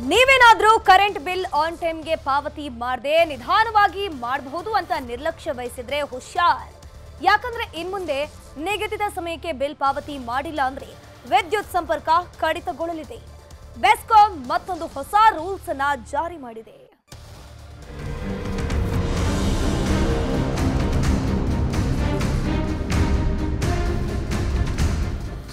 ನೀವೇನಾದ್ರೂ current bill on ಟೈಮ್ಗೆ ಪಾವತಿ ಮಾಡದೆ ನಿಧಾನವಾಗಿ ಮಾಡಬಹುದು ಅಂತ ನಿರ್ಲಕ್ಷ್ಯ ವಹಿಸಿದ್ರೆ ಹುಷಾರ್. ಯಾಕಂದ್ರೆ ಇನ್ಮುಂದೆ ನಿಗದಿತ ಸಮಯಕ್ಕೆ ಬಿಲ್ ಪಾವತಿ ಮಾಡಿಲ್ಲ ಅಂದ್ರೆ ವಿದ್ಯುತ್ ಸಂಪರ್ಕ ಕಡಿತಗೊಳ್ಳಲಿದೆ. ಬೆಸ್ಕಾಂ ಮತ್ತೊಂದು ಹೊಸ ರೂಲ್ಸ್ ಅನ್ನ ಜಾರಿ ಮಾಡಿದೆ.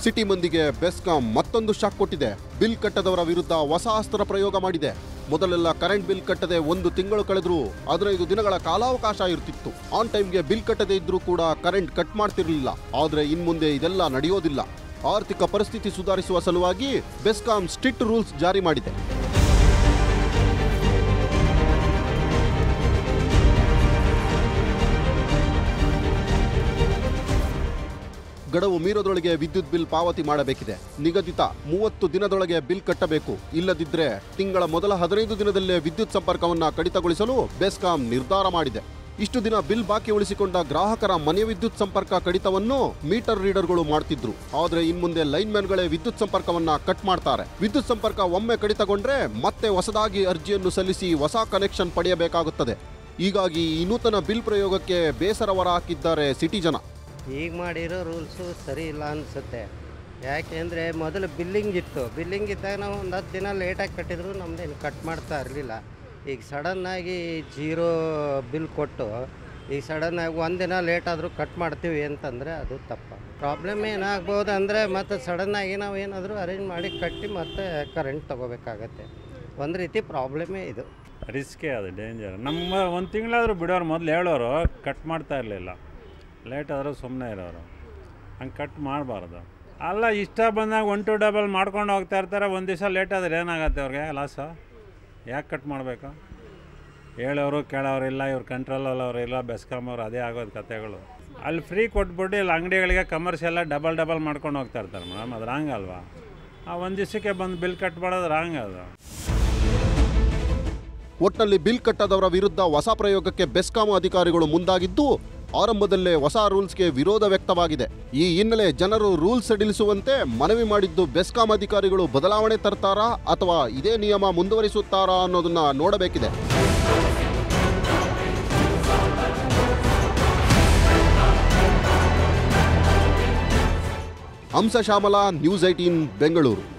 ಸಿಟಿ ಮಂದಿಗೆ ಬೆಸ್ಕಾಂ ಮತ್ತೊಂದು ಶಾಕ್ ಕೊಟ್ಟಿದೆ. ಬಿಲ್ ಕಟ್ಟದವರ ವಿರುದ್ಧ ಹೊಸ ಅಸ್ತ್ರ ಪ್ರಯೋಗ ಮಾಡಿದೆ. ಮೊದಲೆಲ್ಲ ಕರೆಂಟ್ ಬಿಲ್ ಕಟ್ಟದೆ ಒಂದು ತಿಂಗಳು ಕಳೆದ್ರು. ಹದಿನೈದು ದಿನಗಳ ಕಾಲಾವಕಾಶ ಇರ್ತಿತ್ತು. ಆನ್ ಟೈಮ್ಗೆ ಬಿಲ್ ಕಟ್ಟದೇ ಇದ್ರೂ ಕೂಡ ಕರೆಂಟ್ ಕಟ್ ಮಾಡ್ತಿರ್ಲಿಲ್ಲ. ಆದ್ರೆ ಇನ್ಮುಂದೆ ಇದೆಲ್ಲ ನಡೆಯೋದಿಲ್ಲ. ಆರ್ಥಿಕ ಪರಿಸ್ಥಿತಿ ಸುಧಾರಿಸುವ ಸಲುವಾಗಿ ಬೆಸ್ಕಾಂ ಸ್ಟ್ರಿಕ್ಟ್ ರೂಲ್ಸ್ ಜಾರಿ ಮಾಡಿದೆ. ಗಡುವು ಮೀರೋದ್ರೊಳಗೆ ವಿದ್ಯುತ್ ಬಿಲ್ ಪಾವತಿ ಮಾಡಬೇಕಿದೆ. ನಿಗದಿತ ಮೂವತ್ತು ದಿನದೊಳಗೆ ಬಿಲ್ ಕಟ್ಟಬೇಕು. ಇಲ್ಲದಿದ್ರೆ ತಿಂಗಳ ಮೊದಲ ಹದಿನೈದು ದಿನದಲ್ಲೇ ವಿದ್ಯುತ್ ಸಂಪರ್ಕವನ್ನು ಕಡಿತಗೊಳಿಸಲು ಬೆಸ್ಕಾಂ ನಿರ್ಧಾರ ಮಾಡಿದೆ. ಇಷ್ಟು ದಿನ ಬಿಲ್ ಬಾಕಿ ಉಳಿಸಿಕೊಂಡ ಗ್ರಾಹಕರ ಮನೆ ವಿದ್ಯುತ್ ಸಂಪರ್ಕ ಕಡಿತವನ್ನು ಮೀಟರ್ ರೀಡರ್ಗಳು ಮಾಡ್ತಿದ್ರು. ಆದ್ರೆ ಇನ್ಮುಂದೆ ಲೈನ್ ಮ್ಯಾನ್ಗಳೇ ವಿದ್ಯುತ್ ಸಂಪರ್ಕವನ್ನ ಕಟ್ ಮಾಡ್ತಾರೆ. ವಿದ್ಯುತ್ ಸಂಪರ್ಕ ಒಮ್ಮೆ ಕಡಿತಗೊಂಡ್ರೆ ಮತ್ತೆ ಹೊಸದಾಗಿ ಅರ್ಜಿಯನ್ನು ಸಲ್ಲಿಸಿ ಹೊಸ ಕನೆಕ್ಷನ್ ಪಡೆಯಬೇಕಾಗುತ್ತದೆ. ಹೀಗಾಗಿ ಈ ನೂತನ ಬಿಲ್ ಪ್ರಯೋಗಕ್ಕೆ ಬೇಸರವರ ಹಾಕಿದ್ದಾರೆ ಸಿಟಿ ಜನ ಈಗ ಮಾಡಿರೋ ರೂಲ್ಸು ಸರಿ ಇಲ್ಲ ಅನಿಸುತ್ತೆ. ಯಾಕೆಂದರೆ ಮೊದಲು ಬಿಲ್ಲಿಂಗ್ ಇತ್ತು. ಬಿಲ್ಲಿಂಗ್ ಇದ್ದಾಗ ನಾವು ಒಂದು ಹತ್ತು ದಿನ ಲೇಟಾಗಿ ಕಟ್ಟಿದ್ರು ನಮ್ಮದೇನು ಕಟ್ ಮಾಡ್ತಾ ಇರಲಿಲ್ಲ. ಈಗ ಸಡನ್ನಾಗಿ ಜೀರೋ ಬಿಲ್ ಕೊಟ್ಟು, ಈಗ ಸಡನ್ನಾಗಿ ಒಂದಿನ ಲೇಟ್ ಆದರೂ ಕಟ್ ಮಾಡ್ತೀವಿ ಅಂತಂದರೆ ಅದು ತಪ್ಪು. ಪ್ರಾಬ್ಲಮ್ ಏನಾಗ್ಬೋದು ಅಂದರೆ ಮತ್ತು ಸಡನ್ನಾಗಿ ನಾವು ಏನಾದರೂ ಅರೇಂಜ್ ಮಾಡಿ ಕಟ್ಟಿ ಮತ್ತೆ ಕರೆಂಟ್ ತೊಗೋಬೇಕಾಗತ್ತೆ. ಒಂದು ರೀತಿ ಪ್ರಾಬ್ಲಮೇ ಇದು. ರಿಸ್ಕೇ ಅದು ಡೇಂಜರ್ ನಮ್ಮ ಒಂದು ತಿಂಗಳಾದರೂ ಬಿಡೋರು ಮೊದಲು ಹೇಳೋರು ಕಟ್ ಮಾಡ್ತಾ ಇರಲಿಲ್ಲ. ಲೇಟ್ ಆದರೂ ಸುಮ್ಮನೆ ಇರೋರು. ಹಂಗೆ ಕಟ್ ಮಾಡಬಾರ್ದು. ಅಲ್ಲ, ಇಷ್ಟ ಬಂದಾಗ ಒನ್ ಟು ಡಬಲ್ ಮಾಡ್ಕೊಂಡು ಹೋಗ್ತಾ ಇರ್ತಾರೆ. ಒಂದು ದಿವಸ ಲೇಟ್ ಆದರೆ ಏನಾಗುತ್ತೆ ಅವ್ರಿಗೆ? ಲಾಸು ಯಾಕೆ ಕಟ್ ಮಾಡಬೇಕು? ಹೇಳೋರು, ಕೇಳೋರು ಇಲ್ಲ, ಇವ್ರು ಕಂಟ್ರೋಲಲ್ಲಿ ಅವ್ರು ಇಲ್ಲ, ಬೆಸ್ಕಾಮ್ ಅವ್ರು ಅದೇ ಆಗೋದು ಕತೆಗಳು. ಅಲ್ಲಿ ಫ್ರೀ ಕೊಟ್ಬಿಟ್ಟು ಇಲ್ಲಿ ಅಂಗಡಿಗಳಿಗೆ ಕಮರ್ಷಿಯಲ್ಲ ಡಬಲ್ ಡಬಲ್ ಮಾಡ್ಕೊಂಡು ಹೋಗ್ತಾ ಇರ್ತಾರೆ ಮೇಡಮ್. ಅದು ರಾಂಗ್ ಅಲ್ವಾ? ಆ ಒಂದು ದಿವಸಕ್ಕೆ ಬಂದು ಬಿಲ್ ಕಟ್ ಮಾಡೋದು ರಾಂಗ್ ಅದು. ಒಟ್ಟಲ್ಲಿ ಬಿಲ್ ಕಟ್ಟದವರ ವಿರುದ್ಧ ಹೊಸ ಪ್ರಯೋಗಕ್ಕೆ ಬೆಸ್ಕಾಂ ಅಧಿಕಾರಿಗಳು ಮುಂದಾಗಿದ್ದು ಆರಂಭದಲ್ಲೇ ಹೊಸ ರೂಲ್ಸ್ಗೆ ವಿರೋಧ ವ್ಯಕ್ತವಾಗಿದೆ. ಈ ಹಿನ್ನೆಲೆ ಜನರು ರೂಲ್ಸ್ ಸಡಿಲಿಸುವಂತೆ ಮನವಿ ಮಾಡಿದ್ದು ಬೆಸ್ಕಾಂ ಅಧಿಕಾರಿಗಳು ಬದಲಾವಣೆ ತರ್ತಾರಾ ಅಥವಾ ಇದೇ ನಿಯಮ ಮುಂದುವರಿಸುತ್ತಾರಾ ಅನ್ನೋದನ್ನ ನೋಡಬೇಕಿದೆ. Hamsa Shyamala, news eighteen Bengaluru.